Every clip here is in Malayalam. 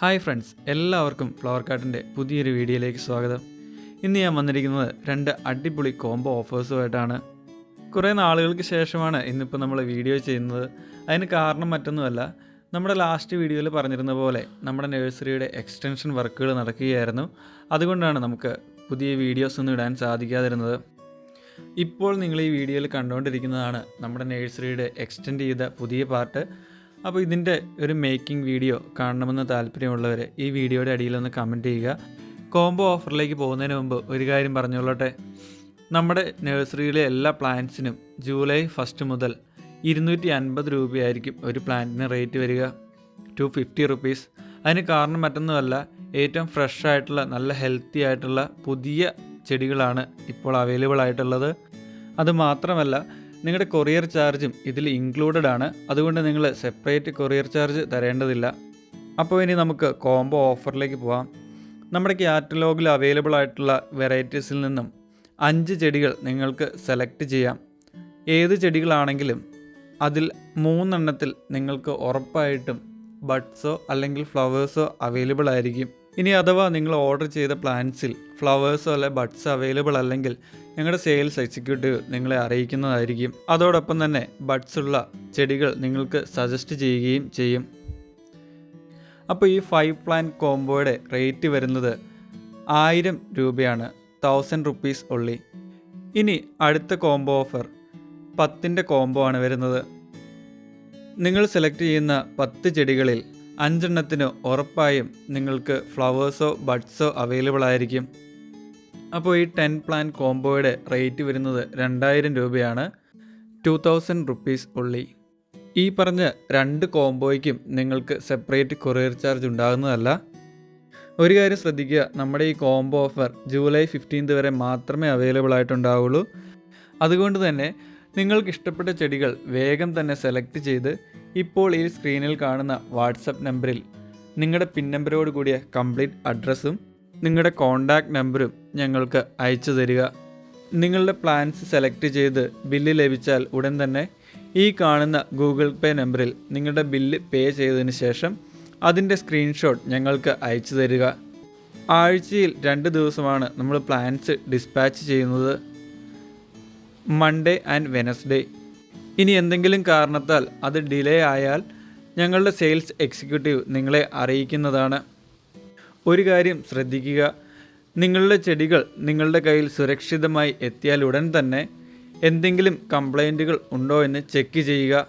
ഹായ് ഫ്രണ്ട്സ് എല്ലാവർക്കും ഫ്ലവർ കാർട്ടിന്റെ പുതിയൊരു വീഡിയോയിലേക്ക് സ്വാഗതം. ഇന്ന് ഞാൻ വന്നിരിക്കുന്നത് രണ്ട് അടിപൊളി കോംബോ ഓഫേഴ്സുമായിട്ടാണ് കുറേ നാളുകൾക്ക് ശേഷമാണ് ഇന്നിപ്പോൾ നമ്മൾ വീഡിയോ ചെയ്യുന്നത്. അതിന് കാരണം മറ്റൊന്നുമല്ല നമ്മുടെ ലാസ്റ്റ് വീഡിയോയിൽ പറഞ്ഞിരുന്ന പോലെ നമ്മുടെ നഴ്സറിയുടെ എക്സ്റ്റൻഷൻ വർക്കുകൾ നടക്കുകയായിരുന്നു. അതുകൊണ്ടാണ് നമുക്ക് പുതിയ വീഡിയോസ് ഒന്നും ഇടാൻ സാധിക്കാതിരുന്നത്. ഇപ്പോൾ നിങ്ങൾ ഈ വീഡിയോയിൽ കണ്ടുകൊണ്ടിരിക്കുന്നതാണ് നമ്മുടെ നഴ്സറിയുടെ എക്സ്റ്റെൻഡ് ചെയ്ത പുതിയ പാർട്ട് അപ്പോൾ ഇതിന്റെ ഒരു മേക്കിംഗ് വീഡിയോ കാണണമെന്ന് താല്പര്യമുള്ളവർ ഈ വീഡിയോയുടെ അടിയിലൊന്ന് കമന്റ് ചെയ്യുക. കോംബോ ഓഫറിലേക്ക് പോകുന്നതിന് മുമ്പ് ഒരു കാര്യം പറഞ്ഞോളട്ടെ നമ്മുടെ നഴ്സറിയിലെ എല്ലാ പ്ലാന്റ്സിനും ജൂലൈ ഫസ്റ്റ് മുതൽ ഇരുന്നൂറ്റി അൻപത് രൂപയായിരിക്കും ഒരു പ്ലാന്റിന് റേറ്റ് വരിക. ടു ഫിഫ്റ്റി റുപ്പീസ് അതിന് കാരണം മറ്റൊന്നുമല്ല ഏറ്റവും ഫ്രഷ് ആയിട്ടുള്ള നല്ല ഹെൽത്തി ആയിട്ടുള്ള പുതിയ ചെടികളാണ് ഇപ്പോൾ അവൈലബിൾ ആയിട്ടുള്ളത്. അത് മാത്രമല്ല നിങ്ങളുടെ കൊറിയർ ചാർജും ഇതിൽ ഇൻക്ലൂഡഡ് ആണ്. അതുകൊണ്ട് നിങ്ങൾ സെപ്പറേറ്റ് കൊറിയർ ചാർജ് തരേണ്ടതില്ല. അപ്പോൾ ഇനി നമുക്ക് കോംബോ ഓഫറിലേക്ക് പോകാം നമ്മുടെ കാറ്റലോഗിൽ അവൈലബിൾ ആയിട്ടുള്ള വെറൈറ്റീസിൽ നിന്നും അഞ്ച് ചെടികൾ നിങ്ങൾക്ക് സെലക്ട് ചെയ്യാം. ഏത് ചെടികളാണെങ്കിലും അതിൽ മൂന്നെണ്ണത്തിൽ നിങ്ങൾക്ക് ഉറപ്പായിട്ടും ബഡ്സോ അല്ലെങ്കിൽ ഫ്ലവേഴ്സോ അവൈലബിൾ ആയിരിക്കും. ഇനി അഥവാ നിങ്ങൾ ഓർഡർ ചെയ്ത പ്ലാന്റ്സിൽ ഫ്ലവേഴ്സോ അല്ലെ ബഡ്സ് അവൈലബിൾ അല്ലെങ്കിൽ ഞങ്ങളുടെ സെയിൽസ് എക്സിക്യൂട്ടീവ് നിങ്ങളെ അറിയിക്കുന്നതായിരിക്കും. അതോടൊപ്പം തന്നെ ബഡ്സ് ഉള്ള ചെടികൾ നിങ്ങൾക്ക് സജസ്റ്റ് ചെയ്യുകയും ചെയ്യും. അപ്പോൾ ഈ ഫൈവ് പ്ലാൻ കോംബോയുടെ റേറ്റ് വരുന്നത് ആയിരം രൂപയാണ്. തൗസൻഡ് റുപ്പീസ് ഉള്ളി. ഇനി അടുത്ത കോംബോ ഓഫർ പത്തിന്റെ കോംബോ ആണ് വരുന്നത്. നിങ്ങൾ സെലക്ട് ചെയ്യുന്ന പത്ത് ചെടികളിൽ അഞ്ചെണ്ണത്തിന് ഉറപ്പായും നിങ്ങൾക്ക് ഫ്ലവേഴ്സോ ബഡ്സോ അവൈലബിൾ ആയിരിക്കും. അപ്പോൾ ഈ ടെൻ പ്ലാൻ കോംബോയുടെ റേറ്റ് വരുന്നത് രണ്ടായിരം രൂപയാണ്. ടു തൗസൻഡ് റുപ്പീസ് ഉള്ളി. ഈ പറഞ്ഞ രണ്ട് കോംബോയ്ക്കും നിങ്ങൾക്ക് സെപ്പറേറ്റ് കൊറിയർ ചാർജ് ഉണ്ടാകുന്നതല്ല. ഒരു കാര്യം ശ്രദ്ധിക്കുക നമ്മുടെ ഈ കോംബോ ഓഫർ ജൂലൈ ഫിഫ്റ്റീൻത് വരെ മാത്രമേ അവൈലബിൾ ആയിട്ടുണ്ടാവുള്ളൂ. അതുകൊണ്ട് തന്നെ നിങ്ങൾക്ക് ഇഷ്ടപ്പെട്ട ചെടികൾ വേഗം തന്നെ സെലക്ട് ചെയ്ത് ഇപ്പോൾ ഈ സ്ക്രീനിൽ കാണുന്ന വാട്സപ്പ് നമ്പറിൽ നിങ്ങളുടെ പിൻ നമ്പരോട് കൂടിയ കംപ്ലീറ്റ് അഡ്രസ്സും നിങ്ങളുടെ കോൺടാക്റ്റ് നമ്പറും ഞങ്ങൾക്ക് അയച്ചു തരിക. നിങ്ങളുടെ പ്ലാൻസ് സെലക്ട് ചെയ്ത് ബില്ല് ലഭിച്ചാൽ ഉടൻ തന്നെ ഈ കാണുന്ന ഗൂഗിൾ പേ നമ്പറിൽ നിങ്ങളുടെ ബില്ല് പേ ചെയ്തതിന് ശേഷം അതിന്റെ സ്ക്രീൻഷോട്ട് ഞങ്ങൾക്ക് അയച്ചു തരിക. ആഴ്ചയിൽ രണ്ട് ദിവസമാണ് നമ്മൾ പ്ലാൻസ് ഡിസ്പാച്ച് ചെയ്യുന്നത്. Monday and Wednesday. ഇനി എന്തെങ്കിലും കാരണത്താൽ അത് ഡിലേ ആയാൽ ഞങ്ങളുടെ സെയിൽസ് എക്സിക്യൂട്ടീവ് നിങ്ങളെ അറിയിക്കുന്നതാണ്. ഒരു കാര്യം ശ്രദ്ധിക്കുക. നിങ്ങളുടെ ചെടികൾ നിങ്ങളുടെ കയ്യിൽ സുരക്ഷിതമായി എത്തിയാൽ ഉടൻ തന്നെ എന്തെങ്കിലും കംപ്ലൈന്റുകൾ ഉണ്ടോ എന്ന് ചെക്ക് ചെയ്യുക.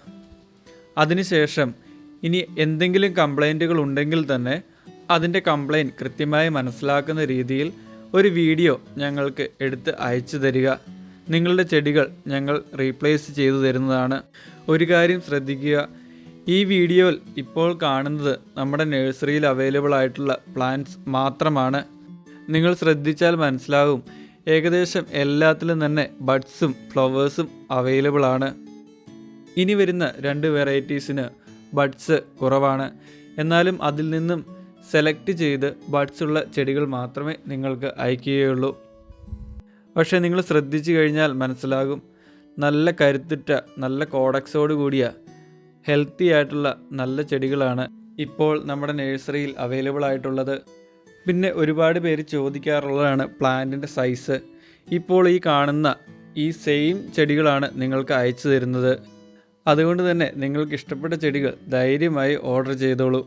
അതിനുശേഷം ഇനി എന്തെങ്കിലും കംപ്ലൈന്റുകൾ ഉണ്ടെങ്കിൽ തന്നെ അതിന്റെ കംപ്ലൈന്റ് കൃത്യമായി മനസ്സിലാക്കുന്ന രീതിയിൽ ഒരു വീഡിയോ ഞങ്ങൾക്ക് എടുത്ത് അയച്ചു തരിക. നിങ്ങളുടെ ചെടികൾ ഞങ്ങൾ റീപ്ലേസ് ചെയ്തു തരുന്നതാണ്. ഒരു കാര്യം ശ്രദ്ധിക്കുക ഈ വീഡിയോയിൽ ഇപ്പോൾ കാണുന്നത് നമ്മുടെ നഴ്സറിയിൽ അവൈലബിൾ ആയിട്ടുള്ള പ്ലാന്റ്സ് മാത്രമാണ്. നിങ്ങൾ ശ്രദ്ധിച്ചാൽ മനസ്സിലാകും ഏകദേശം എല്ലാത്തിലും തന്നെ ബഡ്സും ഫ്ലവേഴ്സും അവൈലബിൾ ആണ്. ഇനി വരുന്ന രണ്ട് വെറൈറ്റീസിന് ബഡ്സ് കുറവാണ്. എന്നാലും അതിൽ നിന്നും സെലക്ട് ചെയ്ത് ബഡ്സുള്ള ചെടികൾ മാത്രമേ നിങ്ങൾക്ക് അയക്കുകയുള്ളൂ. പക്ഷേ നിങ്ങൾ ശ്രദ്ധിച്ചു കഴിഞ്ഞാൽ മനസ്സിലാകും. നല്ല കരുത്തുറ്റ നല്ല കോഡക്സോട് കൂടിയ ഹെൽത്തി ആയിട്ടുള്ള നല്ല ചെടികളാണ് ഇപ്പോൾ നമ്മുടെ നഴ്സറിയിൽ അവൈലബിൾ ആയിട്ടുള്ളത്. പിന്നെ ഒരുപാട് പേര് ചോദിക്കാറുള്ളതാണ് പ്ലാന്റിന്റെ സൈസ്. ഇപ്പോൾ ഈ കാണുന്ന ഈ സെയിം ചെടികളാണ് നിങ്ങൾക്ക് അയച്ചു തരുന്നത്. അതുകൊണ്ട് തന്നെ നിങ്ങൾക്ക് ഇഷ്ടപ്പെട്ട ചെടികൾ ധൈര്യമായി ഓർഡർ ചെയ്തോളൂ.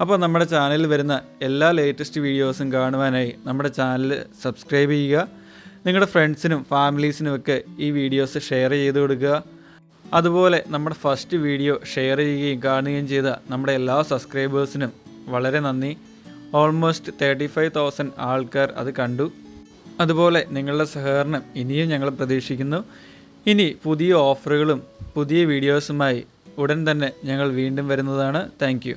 അപ്പോൾ നമ്മുടെ ചാനലിൽ വരുന്ന എല്ലാ ലേറ്റസ്റ്റ് വീഡിയോസും കാണുവാനായി നമ്മുടെ ചാനൽ സബ്സ്ക്രൈബ് ചെയ്യുക. നിങ്ങളുടെ ഫ്രണ്ട്സിനും ഫാമിലീസിനും ഒക്കെ ഈ വീഡിയോസ് ഷെയർ ചെയ്ത് കൊടുക്കുക. അതുപോലെ നമ്മുടെ ഫസ്റ്റ് വീഡിയോ ഷെയർ ചെയ്യുകയും കാണുകയും ചെയ്ത നമ്മുടെ എല്ലാ സബ്സ്ക്രൈബേഴ്സിനും വളരെ നന്ദി. ഓൾമോസ്റ്റ് തേർട്ടി ഫൈവ് തൗസൻഡ് ആൾക്കാർ അത് കണ്ടു. അതുപോലെ നിങ്ങളുടെ സഹകരണം ഇനിയും ഞങ്ങൾ പ്രതീക്ഷിക്കുന്നു. ഇനി പുതിയ ഓഫറുകളും പുതിയ വീഡിയോസുമായി ഉടൻ തന്നെ ഞങ്ങൾ വീണ്ടും വരുന്നതാണ്. താങ്ക്